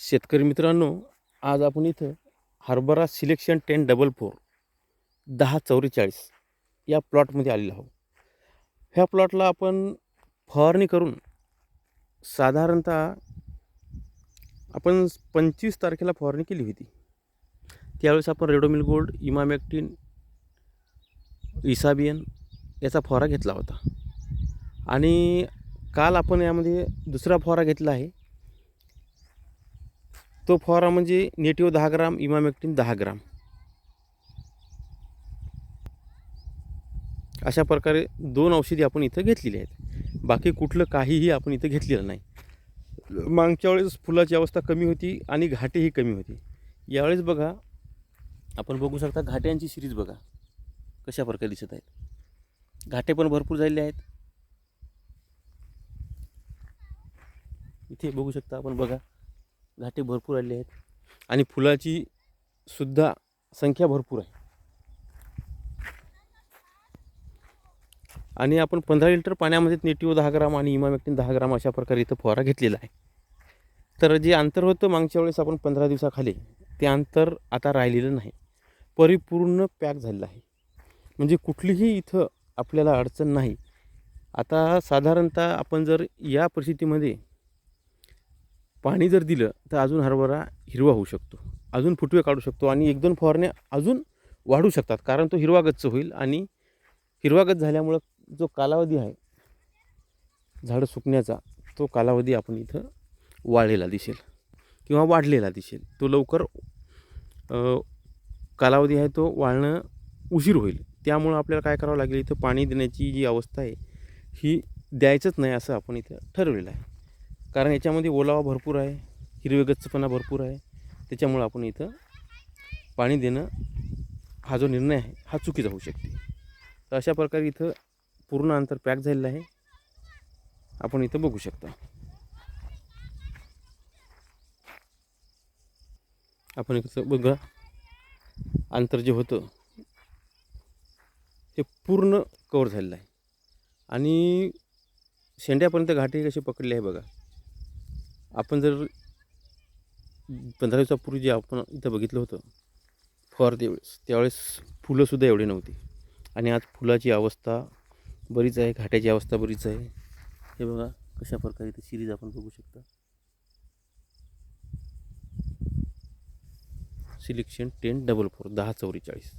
शेतकरी मित्रांनो आज आपण इथं हरभरा सिलेक्शन टेन डबल फोर दहा चौवेचाळीस या प्लॉटमध्ये आलेलो आहोत. ह्या प्लॉटला आपण फवारणी करून साधारणतः आपण पंचवीस तारखेला फवारणी केली होती. त्यावेळेस आपण रेडोमिल गोल्ड इमामॅक्टिन इसाबियन याचा फवारा घेतला होता. आणि काल आपण यामध्ये दुसरा फवारा घेतला आहे. तो फवारा म्हणजे नेटिव्ह दहा ग्राम इमामॅक्टिन दहा ग्राम. अशा प्रकारे दोन औषधी आपण इथं घेतलेली आहेत. बाकी कुठलं काहीही आपण इथं घेतलेलं नाही. मागच्या वेळेस फुलाची अवस्था कमी होती आणि घाटेही कमी होती. यावेळेस बघा आपण बघू शकता घाट्यांची सिरीज बघा कशा प्रकारे दिसत आहेत. घाटे पण भरपूर झालेले आहेत. इथे बघू शकता आपण बघा. घाटे भरपूर आले आहेत. आणि फुलाची सुद्धा संख्या भरपूर आहे. आणि आपण पंधरा लिटर पाण्यामध्ये नेटिव्ह दहा ग्राम आणि इमामॅक्टिन दहा ग्राम अशा प्रकारे इथं फवारा घेतलेला आहे. तर जे अंतर होतं मागच्या वेळेस आपण पंधरा दिवसाखाली ते अंतर आता राहिलेलं नाही. परिपूर्ण पॅक झालेलं आहे. म्हणजे कुठलीही इथं आपल्याला अडचण नाही. आता साधारणतः आपण जर या परिस्थितीमध्ये पाणी जर दिलं तर अजून हरभरा हिरवा होऊ शकतो. अजून फुटवे काढू शकतो आणि एक दोन फवारण्या अजून वाढू शकतात. कारण तो हिरवा होईल आणि हिरवागत झाल्यामुळं जो कालावधी आहे झाडं सुकण्याचा तो कालावधी आपण इथं वाढलेला दिसेल किंवा वाढलेला दिसेल. तो लवकर कालावधी आहे तो वाळणं उशीर होईल. त्यामुळं आपल्याला काय करावं लागेल इथं पाणी देण्याची जी अवस्था आहे ही द्यायचंच नाही असं आपण इथं ठरवलेलं आहे. कारण याच्यामध्ये ओलावा भरपूर आहे हिरवेगच्चपणा भरपूर आहे. त्याच्यामुळं आपण इथं पाणी देणं हा जो निर्णय आहे हा चुकीचा होऊ शकते. तर अशा प्रकारे इथं पूर्ण अंतर पॅक झालेलं आहे. आपण इथं बघू शकता. आपण इथं बघा अंतर जे होतं ते पूर्ण कवर झालेलं आहे. आणि शेंड्यापर्यंत घाटे कसे पकडले आहे बघा. आपण जर पंधरा दिवसापूर्वी जे आपण इथं बघितलं होतं फॉर त्यावेळेस त्यावेळेस फुलंसुद्धा एवढी नव्हती. आणि आज फुलाची अवस्था बरीच आहे घाट्याची अवस्था बरीच आहे. हे बघा कशा प्रकारे ते सिरीज आपण बघू शकता. सिलेक्शन टेन डबल फोर दहा चौवेचाळीस.